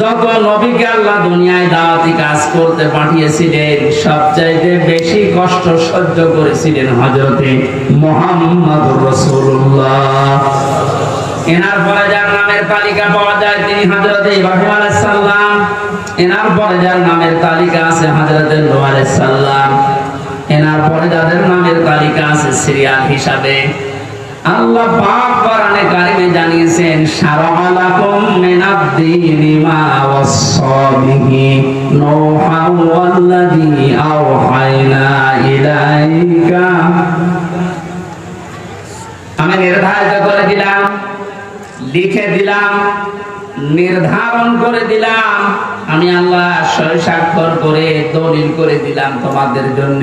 যত নবীকে আল্লাহ দুনিয়ায় দাওয়াতি কাজ করতে পাঠিয়েছিলেন, সবচাইতে বেশি কষ্ট সহ্য করেছিলেন হজরতে মোহাম্মদ রসুল্লাহ এনার পরে যার নামের তালিকা পাওয়া যায় তিনি হজরত ইব্রাহিম আলাইহিস সালাম এনার পরে যার নামের তালিকা আছে হজরত নূহ আলাইহিস সালাম এনার পরে যাদের নামের তালিকা আছে সিরিয়াল হিসাবে আল্লাহ পাক কোরআনে কারিমে জানিয়েছেন শারাআলাকুম মিনাদ-দীনি মা ওয়াসসা নূহা ওয়াল্লাযী আওহায়না ইলাইকা। আমি নির্ধারিত করে দিলাম, লিখে দিলাম, নির্ধারণ করে দিলাম। আমি আল্লাহ স্বয়সাক্ষর করে, দলিল করে দিলাম তোমাদের জন্য।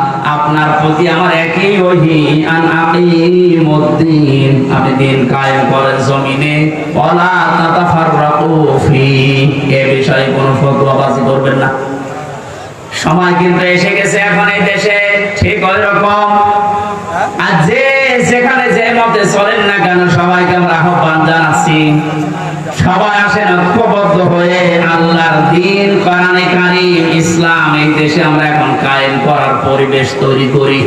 আপনার প্রতি আমার একই ওহি, আন আকিমুদ্দিন। আপনি দিন কায়েম করেন জমিনে, ওয়ালা তাতাফাররাকু ফি। এ বিষয়ে কোনো ফতোয়াবাজি করবেন না। সময় কিন্তু এসে গেছে এখন এই দেশে, ঠিক ওই রকম আর যে যেখানে যে মতে চলেন না কেন, সবাইকে আমরা আহ্বান জানাচ্ছি। সবাই আসেন ঐক্যবদ্ধ হয়ে আল্লাহর দিন, কোরআনে ইসলাম এই দেশে আমরা এখন কায়েম করার পরিবেশ তৈরি করি।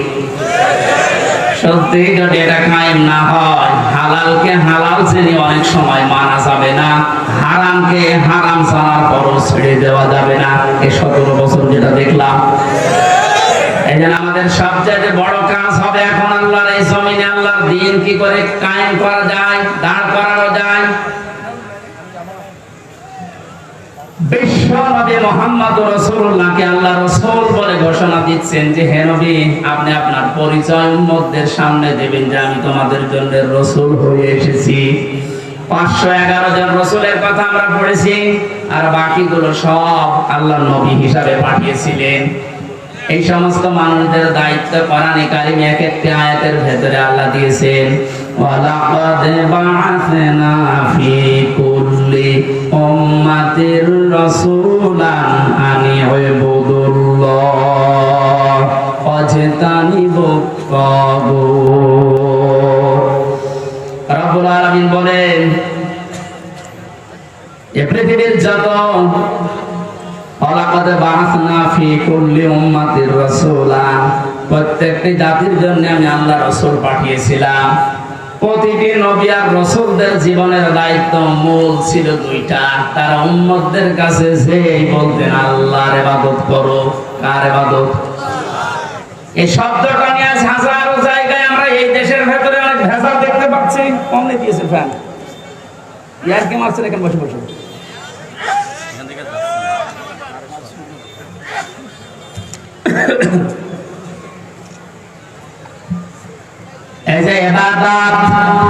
সত্যি যদি এটা কায়েম না হয়, হালালকে হালাল শ্রেণি অনেক সময় মানা যাবে না, হারামকে হারাম ছাড়ার পরও ছেড়ে দেওয়া যাবে না। এই সতেরো বছর যেটা দেখলাম। আমাদের সবচেয়ে বড় কাজ হবে এখন আল্লাহর এই জমিনে আল্লাহর দিন কি করে কায়েম করা যায়, দাঁড় করানো যায় বিশ্ব নবী মোহাম্মদ রসুল্লাহকে আল্লাহ রসুল কথা পড়েছি আর বাকিগুলো সব আল্লাহ নবী হিসাবে পাঠিয়েছিলেন। এই সমস্ত মানুষদের দায়িত্ব এক একটি আয়াতের ভেতরে আল্লাহ দিয়েছেন ওয়ালাকাদ বাআসনা ফি কুল্লি উম্মাতির রাসূলান আনি ইবুদুল্লাহ ওয়াজতানিবু তাগুত রব্বুল আলামিন বলেন, এ পৃথিবীর যত ওয়ালাকাদ বাআসনা ফি কুল্লি উম্মাতির রাসূলা প্রত্যেকটি জাতির জন্য আমি আল্লাহ রাসূল পাঠিয়েছিলাম। প্রতিটি নবী আর রাসূলদের জীবনের দায়িত্ব মূল ছিল দুইটা। তারা উম্মতদের কাছে যেই বলতেন, আল্লাহর ইবাদত করো। কার ইবাদত? এই শব্দটা নিয়ে আজ হাজারো জায়গায় আমরা এই দেশের ভেতরে অনেক ভেজাল দেখতে পাচ্ছি। কমলে দিয়েছে ফ্যান। ইয়ার কি মারছেন, এখানে বসে বসে। এই যে ইবাদত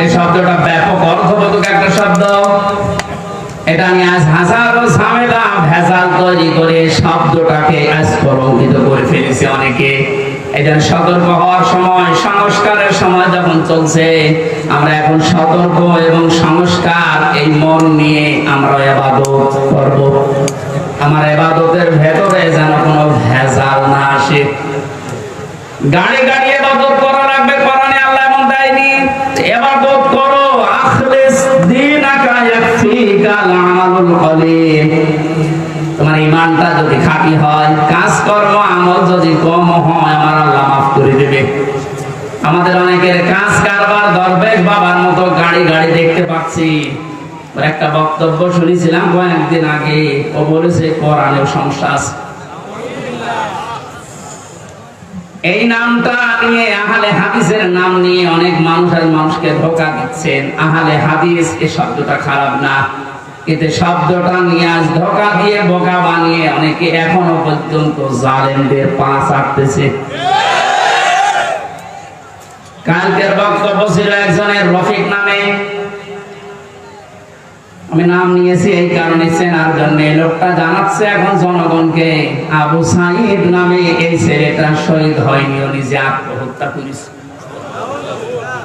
এই শব্দটা ব্যাপক অর্থবোধক একটা শব্দ। এটা আমি আজ হাজারো ঝামেলা, ভেজাল তৈরি করে শব্দটাকে আজ কলঙ্কিত করে ফেলেছে অনেকে। এটা সতর্ক হওয়ার সময়, সংস্কারের সময় যখন চলছে, আমরা এখন সতর্ক এবং সংস্কার, এই মন নিয়ে আমরা এবাদত করব। আমার এবাদতের ভেতরে যেন কোনো ভেজাল না আসে। গাড়ি গাড়ি এবাদত করা লাগবে কোরআনে আল্লাহ এমন দেয়নি এবাদত করো আখলিস দীনাকা ইয়াকফিকা আমালুল কলিল তোমার ইমানটা যদি খাঁটি হয়, কাজকর্ম, আমল যদি কম হয়, আমার আল্লাহ মাফ করে দেবে। আমাদের অনেকের কাজ কারবার দরবেশ বাবার মতো গাড়ি গাড়ি দেখতে পাচ্ছি। একটা বক্তব্য শুনেছিলাম কয়েকদিন আগে। ও বলেছে, কোরআনেও সমস্যা এই নামটা নিয়ে আহলে হাদিসের নাম নিয়ে অনেক মানুষ আর মানুষকে ধোকা দিচ্ছেন। আহলে হাদিস এই শব্দটা খারাপ না। কিন্তু শব্দটা নিয়ে আজ ধোকা দিয়ে বোকা বানিয়ে অনেকে এখনও পর্যন্ত জালেমদের পা চাটতেছে কালকের বক্তব্য ছিল একজনের রফিক নামে। আমি নাম নিয়েছি এই কারণে চেনার জন্য। লোকটা জানাচ্ছে এখন জনগণকে, আবু সাইদ নামে এই ছেলেটা শহীদ হয়নি নিজে আত্মহত্যা করেছে বিশ্বনবী কোরআন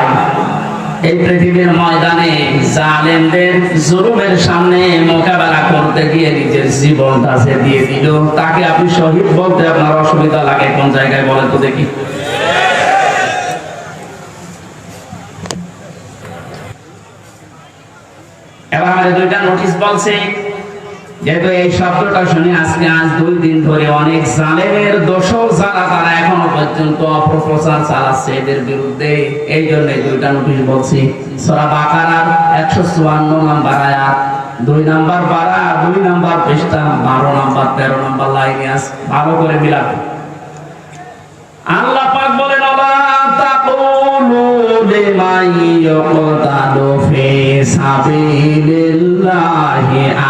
পৃথিবীর ময়দানে জালেমদের জুলুমের সামনে মোকাবেলা করতে গিয়ে নিজের জীবনটা সে দিয়ে দিল। তাকে আপনি শহীদ বলতে আপনার অসুবিধা লাগে কোন জায়গায় বলে তো দেখি। এবার আমাদের দুইটা নোটিশ বলছে যেহেতু এই শব্দটা শুনে আজকে আজ দুই দিন ধরে অনেক জালেমের দোষর যারা, তারা এখনও পর্যন্ত অপপ্রচার চালাচ্ছে এদের বিরুদ্ধে। এই জন্য দুইটা নোটিশ বলছি। সরা বাকারার একশো চুয়ান্ন নাম্বার আয়াত, দুই নাম্বার বারা দুই নাম্বার পৃষ্ঠা, বারো নাম্বার, তেরো নাম্বার লাইনে আস, ভালো করে মিলাবে আল্লাহ পাক বলেন, আলা তাকুলু লিমান ইয়ুকতালু ফি সাবিলিল্লাহি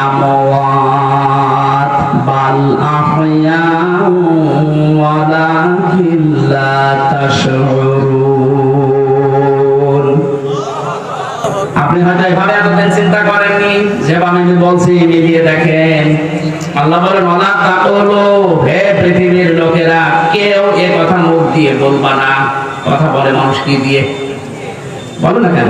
আমওয়াত, বাল আহয়াউ ওয়ালাকিন লা তাশউরুন। আপনি হয়তো এভাবে এতদিন চিন্তা করেননি যেভাবে আমি বলছি মিলিয়ে দেখেন। আল্লাহ বলেন অলা তাকলো, হে পৃথিবীর লোকেরা, কেউ এ কথা মুখ দিয়ে বলবা না। কথা বলে মানুষ কি দিয়ে? বলো না কেন?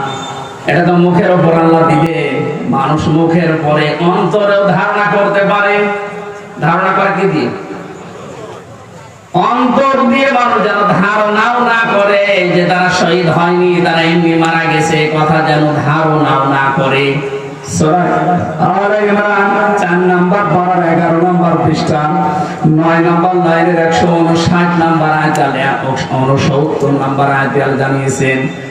এটা তো মুখের উপর আল্লাহ দিবে। মানুষ মুখের পরে অন্তরেও ধারণা করতে পারে। ধারণা করে কি দিয়ে? অন্তর দিয়ে মানুষ যেন ধারণাও না করে যে তারা শহীদ হয়নি, তারা এমনি মারা গেছে, কথা যেন ধারণাও না করে। জানিয়েছেন।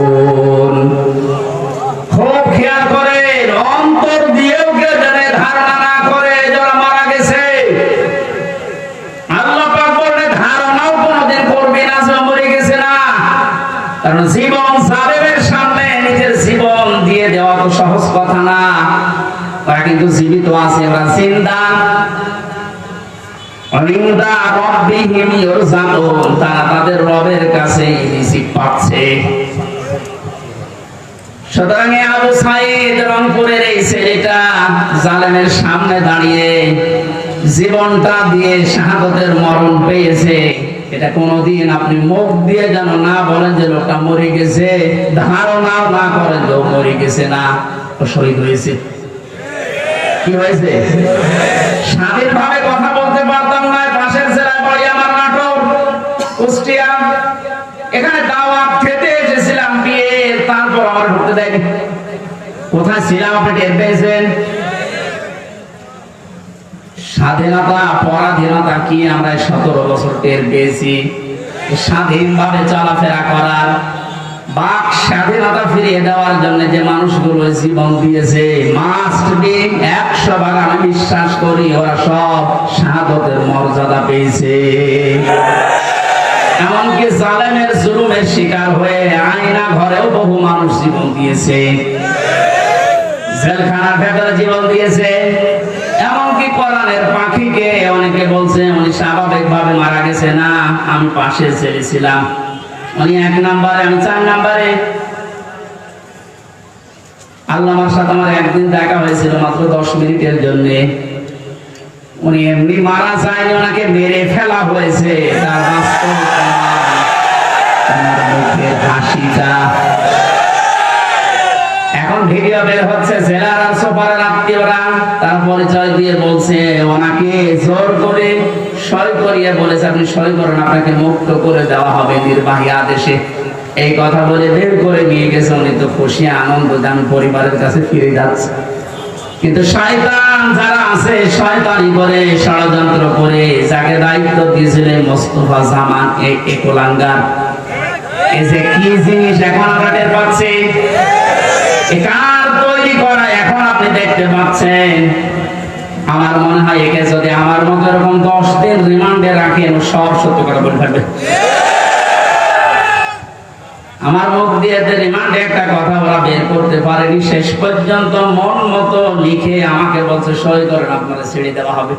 সামনে দাঁড়িয়ে জীবনটা দিয়ে শাহাদতের মরণ পেয়েছে। এটা কোনোদিন আপনি মুখ দিয়ে যেন না বলেন যে লোকটা মরে গেছে, ধারণাও না করেন যে মরে গেছে না শহীদ হয়েছে। কি হয়েছে? কথা বলতে পারতাম না, পাশের জেলায় আমার নাটক কুষ্টিয়া। এখানে দাওয়াত খেতে এসেছিলাম বিয়ে তারপর আমার ঢুকতে দেয়নি। কোথায় ছিলাম আপনি টের পেয়েছেন? স্বাধীনতা, পরাধীনতা কি? আমরা সতেরো বছর টের পেয়েছি। স্বাধীনভাবে চলাফেরা করার বাক স্বাধীনতা ফিরিয়ে দেওয়ার জন্য যে মানুষগুলো জীবন দিয়েছে মাস্ট বি একশো ভাগ আমি বিশ্বাস করি, ওরা সব শাহাদতের মর্যাদা পেয়েছে। এমনকি জালেমের জুলুমের শিকার হয়ে আয়না ঘরেও বহু মানুষ জীবন দিয়েছে। জেলখানার ভেতরে জীবন দিয়েছে। এমনকি কোরআনের পাখিকে অনেকে বলছে, উনি স্বাভাবিক ভাবে মারা গেছে। না, আমি পাশে ছেড়েছিলাম উনি এক নাম্বারে, আমি চার নাম্বারে। আল্লামার সাথে আমার একদিন দেখা হয়েছিল মাত্র দশ মিনিটের জন্য। উনি এমনি মারা যায়নি, ওনাকে মেরে ফেলা হয়েছে। তার। মুখের হাসিটা। এখন ভিডিও বের হচ্ছে, জেলার সুপারের আত্মীয়রা তার পরিচয় দিয়ে বলছে, ওনাকে জোর করে সই করিয়ে বলেছে, আপনি সই করেন, আপনাকে মুক্ত করে দেওয়া হবে নির্বাহী আদেশে। এই কথা বলে বের করে নিয়ে গেছে। উনি তো খুশি, আনন্দ আমি পরিবারের কাছে ফিরে যাচ্ছি। কিন্তু শয়তান যারা আছে, শয়তানি করে, ষড়যন্ত্র করে, যাকে দায়িত্ব দিয়েছিলেন মোস্তফা জামান এই একলাঙ্গার। এই যে কি জিনিস এখন আমরা টের পাচ্ছি? কার তৈরি করা এখন আপনি দেখতে পাচ্ছেন? আমার মনে হয় একে যদি আমার মতো এরকম দশ দিন রিমান্ডে রাখেন, সব সত্য কথা বলে থাকবে আমার মুখ দিয়ে রিমান্ডে একটা কথা ওরা বের করতে পারেনি, শেষ পর্যন্ত মন মতো লিখে আমাকে বলছে, সই করেন, আপনারা ছেড়ে দেওয়া হবে।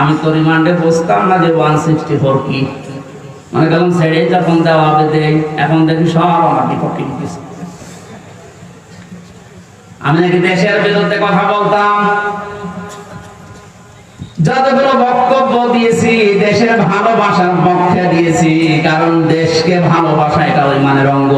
আমি তো রিমান্ডে বুঝতাম না যে ওয়ান সিক্সটি ফোর কি। মানে গেলাম ছেড়ে যখন দেওয়া হবে, দেই। এখন দেখি সব আমার বিপক্ষে লিখেছে। আমি নাকি দেশের বিরুদ্ধে কথা বলতাম যতগুলো বক্তব্য দিয়েছি দেশের ভালোবাসার পক্ষে দিয়েছি কারণ দেশকে ভালোবাসা এটা ওই মানের অঙ্গ।